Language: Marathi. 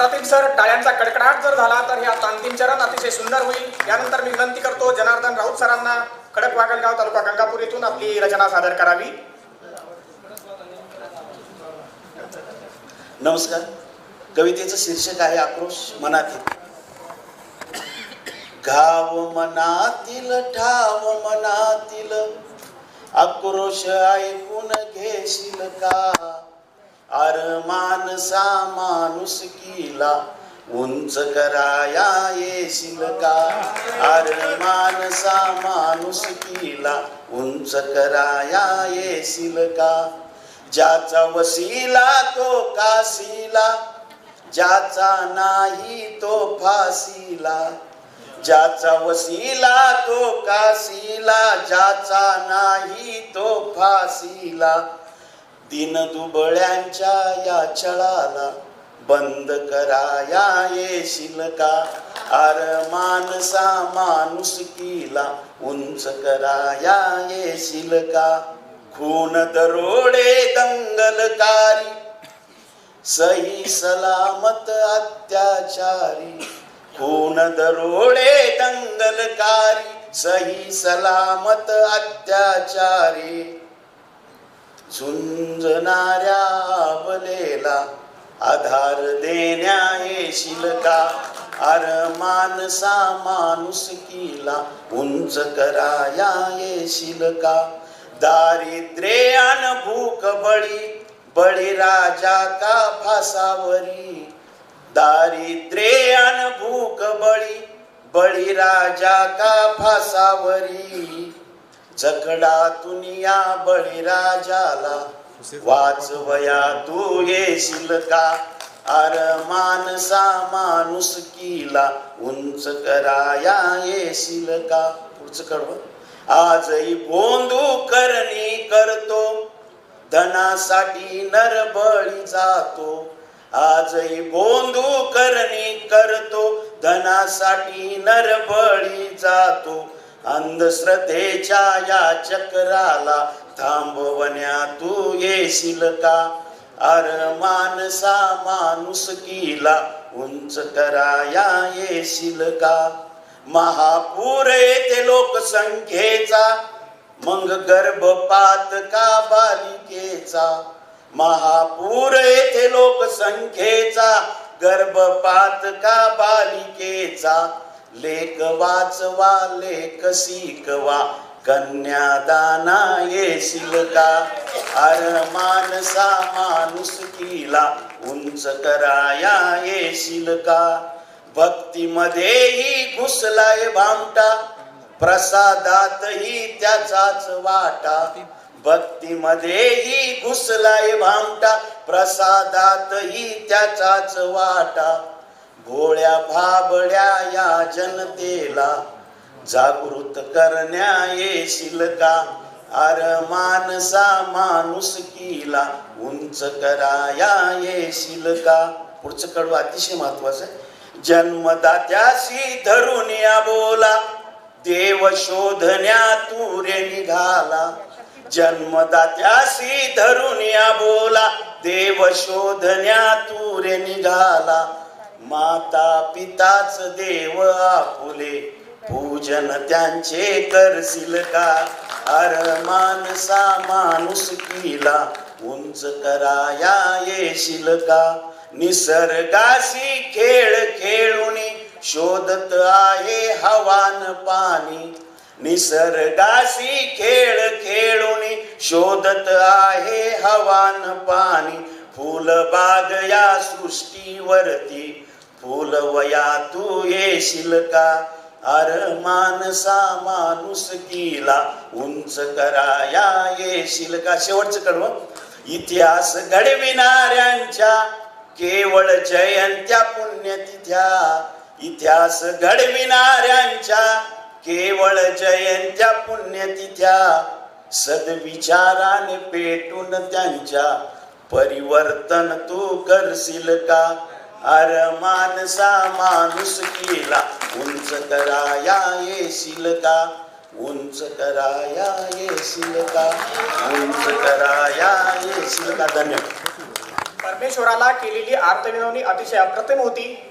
अप्रतिम सर टाळ्यांचा कडकडाट जर झाला तर हे अंतिम चरण अतिशय सुंदर होईल. यानंतर मी विनंती करतो जनार्दन राऊत सरांना खडक वागलगाव तालुका गंगापूर येथून आपली रचना सादर करावी. नमस्कार. कवितेचं शीर्षक आहे आक्रोश मनातील. घाव मनातील ठाव मनातील. आक्रोश ऐकून घेशील का? अरमान सा माणूस किला उंच कराया येशील का अर मानसा माणूस किला उंच कराया येशील का ज्याचा वसीला तो काशीला ज्याचा नाही तो फाशीला. ज्याचा वसीला तो काशीला ज्याचा नाही तो फाशीला. दिन दुबळ्यांच्या या छळाला बंद कराया येशील का? अर मानसा माणूस किला उंच कराया येशील का? खून दरोडे दंगलकारी सही सलामत अत्याचारी खून दरोडे दंगलकारी सही सलामत अत्याचारी झुंजणाऱ्या बलेला आधार देण्या येशील का अर मानसा माणूस किला उंच कराया येशील का दारिद्र्य अन भूक बळी बळी राजा का फासावरी. दारिद्र्य अन भूक बळी बळी राजा का फासावरी. जखडातून या बळीराजाला वाचवया तू येशील का? अर मानसा माणूस किला उंच कराया येशील का? पुढचं कडवं आजही बोंदू करणी करतो धनासाठी नरबळी जातो. आजही बोंदू करणी करतो धनासाठी नरबळी जातो. अंधश्रद्धेच्या या चक्राला थांबवण्या तू येशील का? अर मानसा माणूस किला उंच कराया येशील का? महापूर येते लोकसंख्येचा मग गर्भपात का बालिकेचा? महापूर येथे लोकसंख्येचा गर्भपात का बालिकेचा? लेख वाचवा लेख शिकवा कन्यादाना येशील का अर मानसा माणूस उंच कराया येशील का भक्तीमध्येही घुसलाय भामटा प्रसादातही त्याचाच वाटा. भक्तीमध्येही घुसलाय भामटा प्रसादातही त्याचाच वाटा. भोळ्या भाबड्या या जनतेला जागृत करण्या येशील का? अर मानसा माणूस किला उंच कराया येशील का? पुढचं कडवं अतिशय महत्वाचं आहे. जन्मदात्याशी धरून या बोला देव शोधण्या तुरे निघाला. जन्मदात्याशी धरून या बोला देव शोधण्या तुरे निघाला. माता पिताच देव आपुले. पूजन त्यांचे करशील का? अर माणसा माणूस किला. उंच कराया येशील का? निसर्गाशी खेळ खेळूनी शोधत आहे हवान पाणी. निसर्गाशी खेळ खेळूनी शोधत आहे हवान पाणी. फुलबाग या सृष्टीवरती फुलवया तू येशील का? अर मानसा माणूस किला उंच कराया येशील का? शेवटचं कडव. इतिहास घडविणाऱ्यांच्या केवळ जयंत्या पुण्यतिथ्या. इतिहास घडविणाऱ्यांच्या केवळ जयंत्या पुण्यतिथ्या. सद्विचाराने पेटून त्यांच्या परिवर्तन तू करशील का? अर मानसा माणूस केला उंच कराया येशील का उंच कराया येशील का उंच कराया येशील का धन्यवाद परमेश्वराला केलेली आर्तविनवणी अतिशय अप्रतिम होती.